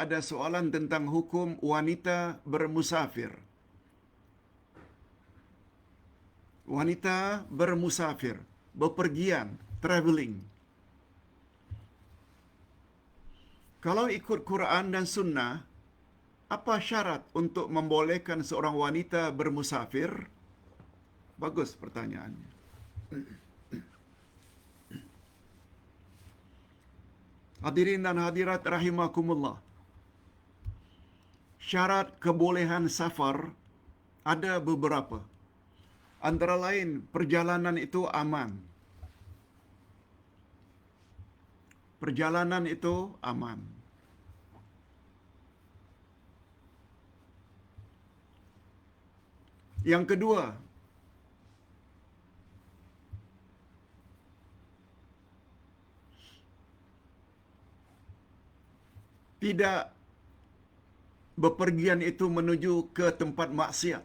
ada soalan tentang hukum wanita bermusafir. Wanita bermusafir, bepergian, travelling. Kalau ikut Quran dan Sunnah, apa syarat untuk membolehkan seorang wanita bermusafir? Bagus pertanyaannya. Hadirin dan hadirat rahimakumullah. Syarat kebolehan safar ada beberapa. Antara lain perjalanan itu aman. Perjalanan itu aman. Yang kedua, tidak bepergian itu menuju ke tempat maksiat.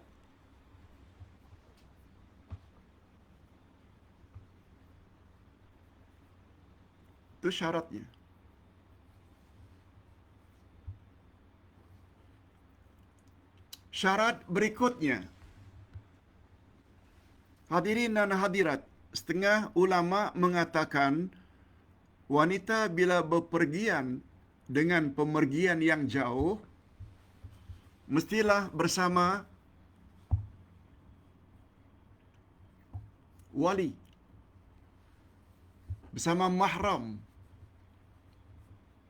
Itu syaratnya. Syarat berikutnya. Hadirin dan hadirat, setengah ulama mengatakan wanita bila bepergian dengan pemergian yang jauh mestilah bersama wali bersama mahram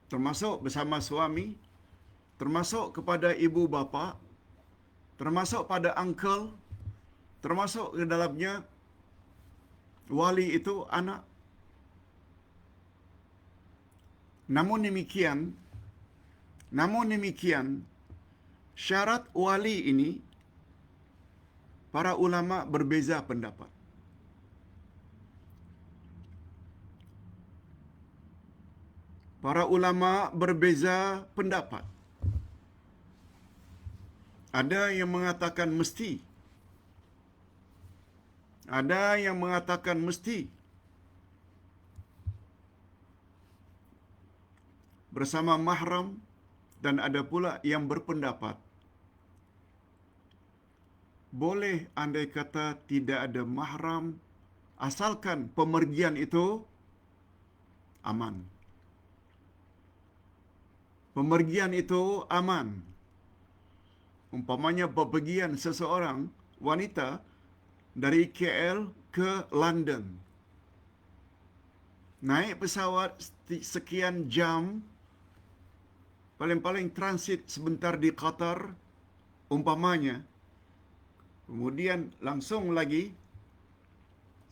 termasuk bersama suami termasuk kepada ibu bapa termasuk pada uncle termasuk ke dalamnya wali itu anak. Namun demikian, namun demikian, syarat wali ini para ulama berbeza pendapat. Para ulama berbeza pendapat. Ada yang mengatakan mesti. Ada yang mengatakan mesti. bersama mahram dan ada pula yang berpendapat boleh andai kata tidak ada mahram asalkan pemergian itu aman. Pemergian itu aman. Umpamanya bepergian seseorang wanita dari KL ke London. Naik pesawat sekian jam paling-paling transit sebentar di Qatar umpamanya kemudian langsung lagi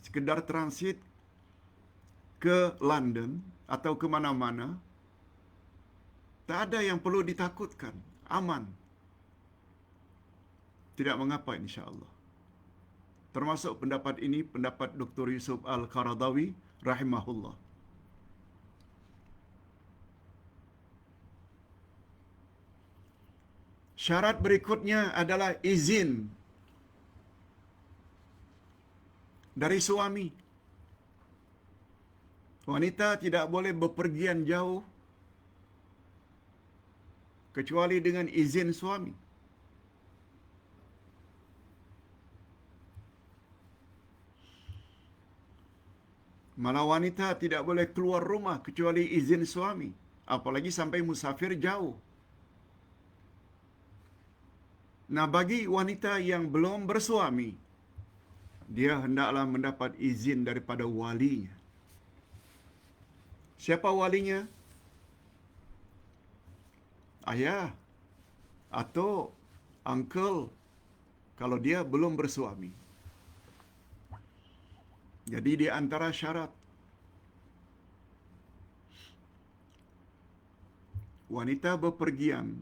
sekedar transit ke London atau ke mana-mana tak ada yang perlu ditakutkan. Aman. Tidak mengapa insya-Allah. Termasuk pendapat ini pendapat Dr. Yusuf Al-Qaradawi rahimahullah. Syarat berikutnya adalah izin dari suami. Wanita tidak boleh bepergian jauh kecuali dengan izin suami. Malah wanita tidak boleh keluar rumah kecuali izin suami. Apalagi sampai musafir jauh. Nah, bagi wanita yang belum bersuami, dia hendaklah mendapat izin daripada walinya. Siapa walinya? Ayah atau uncle kalau dia belum bersuami. Jadi di antara syarat wanita bepergian,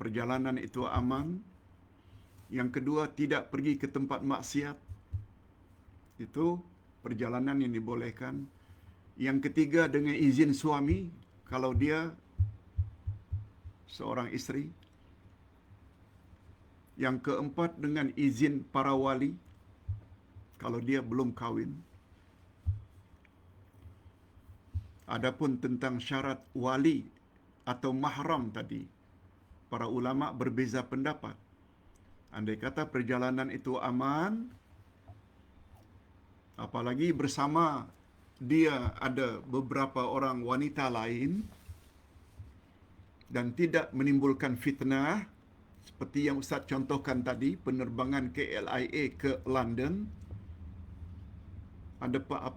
perjalanan itu aman, yang kedua, tidak pergi ke tempat maksiat. Itu perjalanan yang dibolehkan. Yang ketiga, dengan izin suami, kalau dia seorang isteri. Yang keempat, dengan izin para wali, kalau dia belum kahwin. Adapun tentang syarat wali atau mahram tadi, para ulama berbeza pendapat. Andai kata perjalanan itu aman, apalagi bersama dia ada beberapa orang wanita lain dan tidak menimbulkan fitnah seperti yang Ustaz contohkan tadi penerbangan KLIA ke London. Ada pa-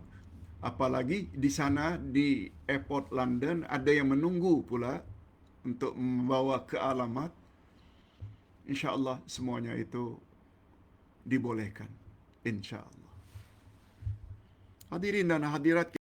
apalagi di sana di airport London ada yang menunggu pula untuk membawa ke alamat. Insyaallah semuanya itu dibolehkan insyaallah hadirin dan hadirat